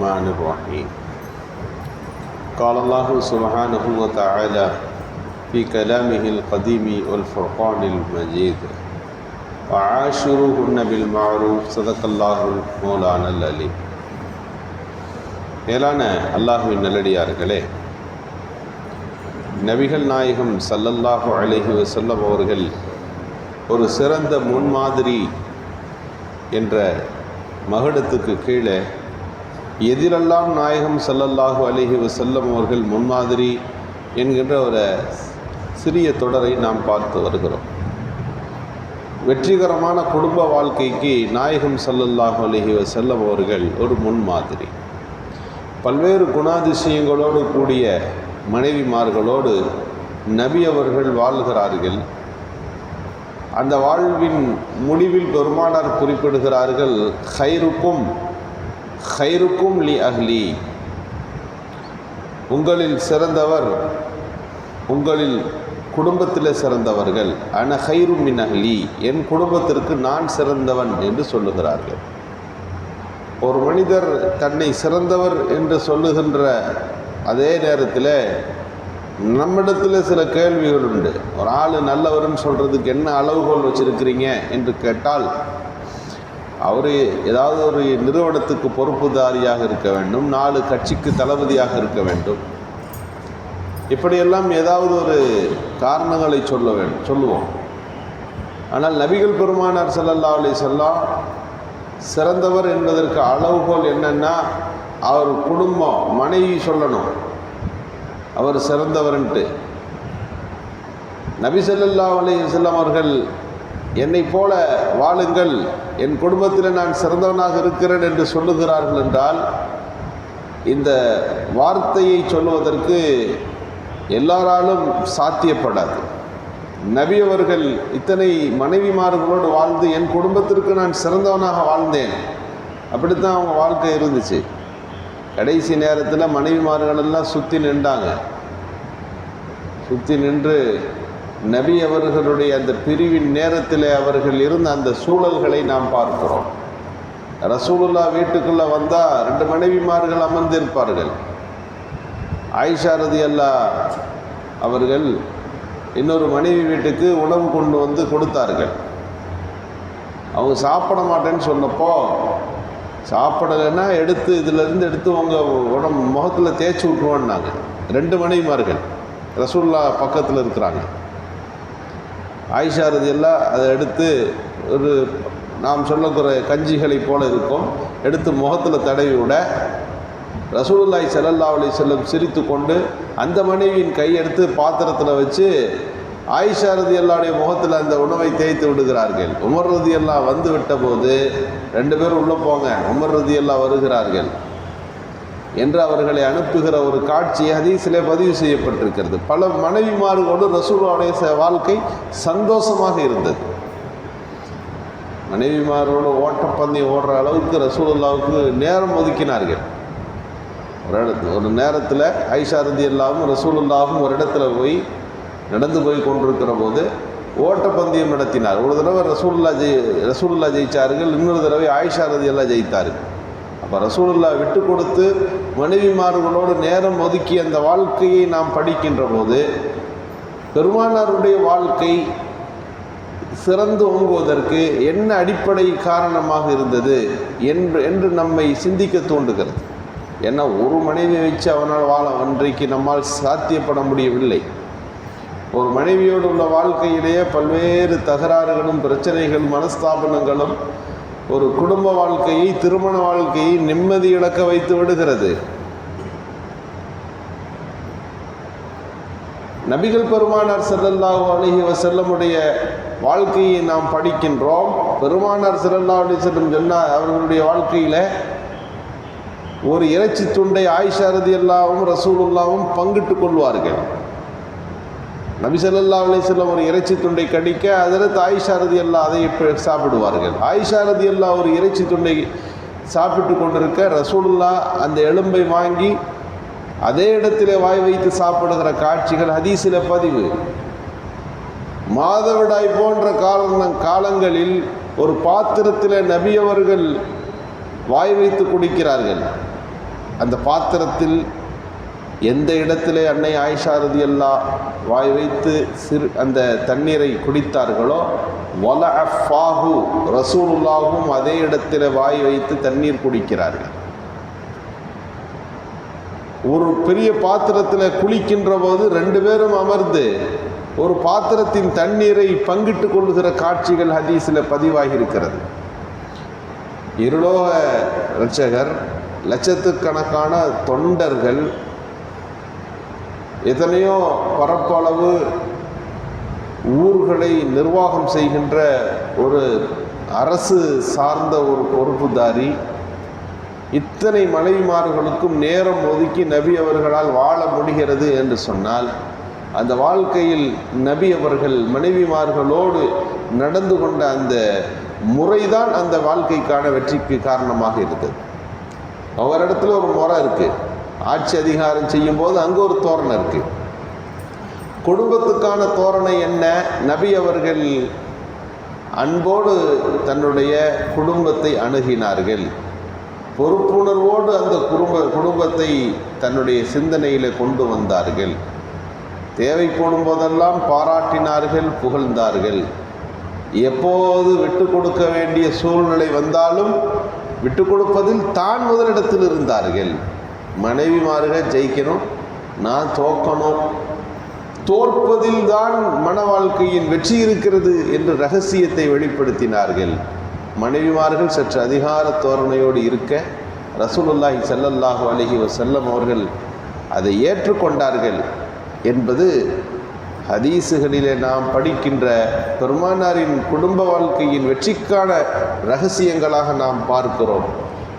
الرحمن الرحيم قال الله سبحانه وتعالى في كلامه القديم والفرقان المجيد وعاشروهن بالمعروف صدق الله مولانا العليم மேலான அல்லாஹுவின் நல்லடியார்களே நபிகள் நாயகம் சல்லல்லாஹு அலைஹி வஸல்லம் அவர்கள் ஒரு சிறந்த முன்மாதிரி என்ற மகுடத்துக்கு கீழே எதிரெல்லாம் நாயகம் சல்லல்லாஹு அழகி வஸல்லம் அவர்கள் முன்மாதிரி என்கின்ற ஒரு சிறிய தொடரை நாம் பார்த்து வருகிறோம். வெற்றிகரமான குடும்ப வாழ்க்கைக்கு நாயகம் சல்லல்லாஹு அலைஹி வஸல்லம் அவர்கள் ஒரு முன்மாதிரி. பல்வேறு குணாதிசயங்களோடு கூடிய மனைவிமார்களோடு நபி அவர்கள் வாழ்கிறார்கள். அந்த வாழ்வின் முடிவில் பெருமானார் குறிப்பிடுகிறார்கள் ஹைருக்கும் ஹைருக்கும் லி அஹ்லி உங்களில் சிறந்தவர் உங்களில் குடும்பத்தில் சிறந்தவர்கள். அன ஹைரு மின் அஹ்லி என் குடும்பத்திற்கு நான் சிறந்தவன் என்று சொல்லுகிறார்கள். ஒரு மனிதர் தன்னை சிறந்தவர் என்று சொல்லுகின்ற அதே நேரத்தில் நம்மிடத்தில் சில கேள்விகள் உண்டு. ஒரு ஆள் நல்லவர்னு சொல்கிறதுக்கு என்ன அளவுகோல் வச்சுருக்கிறீங்க என்று கேட்டால் அவர் ஏதாவது ஒரு நிறுவனத்துக்கு பொறுப்புதாரியாக இருக்க வேண்டும். நாலு கட்சிக்கு தளபதியாக இருக்க வேண்டும். இப்படியெல்லாம் ஏதாவது ஒரு காரணங்களை சொல்ல வேண்டும் சொல்லுவோம். ஆனால் நபிகள் பெருமானார் ஸல்லல்லாஹு அலி வஸல்லம் சிறந்தவர் என்பதற்கு அளவுகோல் என்னன்னா அவர் குடும்பம் மனைவி சொல்லணும். அவர் சிறந்தவர்ன்ட்டு. நபி ஸல்லல்லாஹு அலி செல்லம் அவர்கள் என்னை போல வாழுங்கள். என் குடும்பத்தில் நான் சிறந்தவனாக இருக்கிறேன் என்று சொல்லுகிறார்கள் என்றால் இந்த வார்த்தையை சொல்லுவதற்கு எல்லாராலும் சாத்தியப்படாது. நபி அவர்கள் இத்தனை மனைவிமார்களோடு வாழ்ந்து என் குடும்பத்திற்கு நான் சிறந்தவனாக வாழ்ந்தேன். அப்படித்தான் அவங்க வாழ்க்கை இருந்துச்சு. கடைசி நேரத்தில் மனைவிமார்கள் எல்லாம் சுற்றி நின்றாங்க. சுற்றி நின்று நபி அவர்களுடைய அந்த பிரிவின் நேரத்தில் அவர்கள் இருந்த அந்த சூழல்களை நாம் பார்க்கிறோம். ரசூலுல்லா வீட்டுக்குள்ளே வந்தால் ரெண்டு மனைவிமார்கள் அமர்ந்திருப்பார்கள். ஆயிஷா ரதி அல்லா அவர்கள் இன்னொரு மனைவி வீட்டுக்கு உணவு கொண்டு வந்து கொடுத்தார்கள். அவங்க சாப்பிட மாட்டேன்னு சொன்னப்போ சாப்பிடலைன்னா எடுத்து இதிலேருந்து எடுத்து உங்கள் உடம்பு முகத்தில் தேய்ச்சி விட்ருவோன்னாங்க ரெண்டு மனைவிமார்கள் ரசூல்லா பக்கத்தில் இருக்கிறாங்க. ஆயிஷாரதி எல்லாம் அதை எடுத்து ஒரு நாம் சொல்லக்கூடிய கஞ்சிகளை போல இருக்கும். எடுத்து முகத்தில் தடவி விட ரசூலுல்லாய் செல்லல்லா அலி செல்லம் சிரித்து கொண்டு அந்த மனைவியின் கையெடுத்து பாத்திரத்தில் வச்சு ஆயிஷா ரதி அல்லாவுடைய முகத்தில் அந்த உணவை தேய்த்து விடுகிறார்கள். உமர் ரதி அல்லா வந்து விட்ட போது ரெண்டு பேரும் உள்ளே போங்க. உமர் ரதி அல்லா வருகிறார்கள். என்று அவர்களை அனுப்புகிற ஒரு காட்சி ஹதீஸிலே பதிவு செய்யப்பட்டிருக்கிறது. பல மனைவிமார்களோடு ரசூலுடைய வாழ்க்கை சந்தோஷமாக இருந்தது. மனைவிமாரோடு ஓட்டப்பந்தயம் ஓடுற அளவுக்கு ரசூலுல்லாவுக்கு நேரம் ஒதுக்கினார்கள். ஒரு இடத்து ஒரு நேரத்தில் ஐஷா ரதி அல்லாவும் ரசூலுல்லாவும் ஒரு இடத்துல போய் நடந்து போய் கொண்டிருக்கிற போது ஓட்டப்பந்தயம் நடத்தினார். ஒரு தடவை ரசூலுல்லா ஜெய் ரசூலுல்லா ஜெயித்தார்கள் இன்னொரு தடவை ஆயிஷா ரதி எல்லாம் ஜெயித்தார்கள். அப்போ ரசூலுல்லா விட்டு கொடுத்து மனைவிமார்களோடு நேரம் ஒதுக்கி அந்த வாழ்க்கையை நாம் படிக்கின்ற போது பெருமானாருடைய வாழ்க்கை சிறந்து ஓங்குவதற்கு என்ன அடிப்படை காரணமாக இருந்தது என்று என்று நம்மை சிந்திக்க தூண்டுகிறது. ஏன்னா ஒரு மனைவி வச்சு அவனால் வாழ அன்றைக்கு நம்மால் சாத்தியப்பட முடியவில்லை. ஒரு மனைவியோடு உள்ள வாழ்க்கையிலேயே பல்வேறு தகராறுகளும் பிரச்சனைகள் மனஸ்தாபனங்களும் ஒரு குடும்ப வாழ்க்கையை திருமண வாழ்க்கையை நிம்மதி இழக்க வைத்து விடுகிறது. நபிகள் பெருமானார் செல்லல்லாஹு அலஹி வசல்லமுடைய வாழ்க்கையை நாம் படிக்கின்றோம். பெருமானார் செல்லல்லாஹு அலி செல்லம் சொன்னார் அவர்களுடைய வாழ்க்கையில் ஒரு இறைச்சி துண்டை ஆயிஷாரதி எல்லாவும் ரசூல் ரசூலுல்லாவும் பங்கிட்டு கொள்வார்கள். நபிசல்லா ஸல்லல்லாஹு ஒரு இறைச்சி துண்டை கடிக்க அதில் ஆயிஷா ரதி அல்லா அதை இப்ப சாப்பிடுவார்கள். ஆயிஷா ரதி அல்லா ஒரு இறைச்சி துண்டை சாப்பிட்டு கொண்டிருக்க ரசூலுல்லா அந்த எலும்பை வாங்கி அதே இடத்திலே வாய் வைத்து சாப்பிடுகிற காட்சிகள் ஹதீசில பதிவு. மாதவிடாய் போன்ற காரணம் காலங்களில் ஒரு பாத்திரத்தில் நபி அவர்கள் வாய் வைத்து குடிக்கிறார்கள். அந்த பாத்திரத்தில் எந்த இடத்திலே அன்னை ஆயிஷா ரதியல்லா வாய் வைத்து சிறு அந்த தண்ணீரை குடித்தார்களோ வல அஃபாஹு ரசூலுல்லாவும் அதே இடத்தில் வாய் வைத்து தண்ணீர் குடிக்கிறார்கள். ஒரு பெரிய பாத்திரத்தில் குளிக்கின்ற போது ரெண்டு பேரும் அமர்ந்து ஒரு பாத்திரத்தின் தண்ணீரை பங்கிட்டு கொள்ளுகிற காட்சிகள் ஹதீஸில் பதிவாகி இருக்கிறது இருலோக ரட்சகர் லட்சத்துக்கணக்கான தொண்டர்கள் எத்தனையோ பரப்பளவு ஊர்களை நிர்வாகம் செய்கின்ற ஒரு அரசு சார்ந்த ஒரு பொறுப்புதாரி இத்தனை மனைவிமார்களுக்கும் நேரம் ஒதுக்கி நபி அவர்களால் வாழ முடிகிறது என்று சொன்னால் அந்த வாழ்க்கையில் நபி அவர்கள் மனைவிமார்களோடு நடந்து கொண்ட அந்த முறைதான் அந்த வாழ்க்கைக்கான வெற்றிக்கு காரணமாக இருந்தது. அவரிடத்துல இடத்துல ஒரு முறை இருக்குது ஆட்சி அதிகாரம் செய்யும்போது அங்கே ஒரு தோரணை இருக்குது குடும்பத்துக்கான தோரணை என்ன? நபி அவர்கள் அன்போடு தன்னுடைய குடும்பத்தை அணுகினார்கள். பொறுப்புணர்வோடு அந்த குடும்ப குடும்பத்தை தன்னுடைய சிந்தனையில் கொண்டு வந்தார்கள். தேவைப்படும் போதெல்லாம் பாராட்டினார்கள் புகழ்ந்தார்கள். எப்போது விட்டு கொடுக்க வேண்டிய சூழ்நிலை வந்தாலும் விட்டு கொடுப்பதில் தான் முதலிடத்தில் இருந்தார்கள். மனைவிமார்கள் ஜெயிக்கணும். நான் தோக்கணும். தோற்பதில் தான் மன வாழ்க்கையின் வெற்றி இருக்கிறது என்று ரகசியத்தை வெளிப்படுத்தினார்கள். மனைவிமார்கள் சற்று அதிகார தோரணையோடு இருக்க ரசூலுல்லாஹி சல்லல்லாஹு அலஹி வசல்லம் அவர்கள் அதை ஏற்றுக்கொண்டார்கள் என்பது ஹதீஸுகளிலே நாம் படிக்கின்ற பெருமானாரின் குடும்ப வாழ்க்கையின் வெற்றிக்கான ரகசியங்களாக நாம் பார்க்கிறோம்.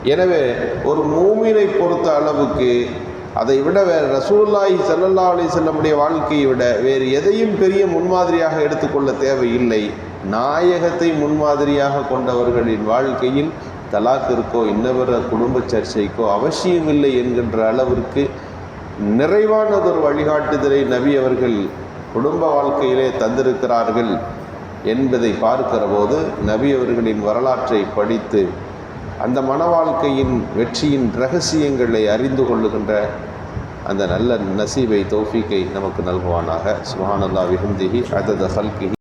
எனவே ஒரு மூமினை பொறுத்த அளவுக்கு அதை விட வேறு ரசூல்லாஹி சல்லல்லா அலி செல்லமுடைய வாழ்க்கையை விட வேறு எதையும் பெரிய முன்மாதிரியாக எடுத்துக்கொள்ள தேவையில்லை. நாயகத்தை முன்மாதிரியாக கொண்டவர்களின் வாழ்க்கையில் தலாக்கிற்கோ இன்னவர குடும்ப சர்ச்சைக்கோ அவசியமில்லை என்கின்ற அளவிற்கு நிறைவானதொரு வழிகாட்டுதலை நபி அவர்கள் குடும்ப வாழ்க்கையிலே தந்திருக்கிறார்கள் என்பதை பார்க்கிற போது நபி அவர்களின் வரலாற்றை படித்து அந்த மன வாழ்க்கையின் வெற்றியின் ரகசியங்களை அறிந்து கொள்ளுகின்ற அந்த நல்ல நசீபை தோஃபிக்கை நமக்கு நல்குவானாக. சுஹானல்லா விஹம்திஹி அதத ஹல்கிஹி.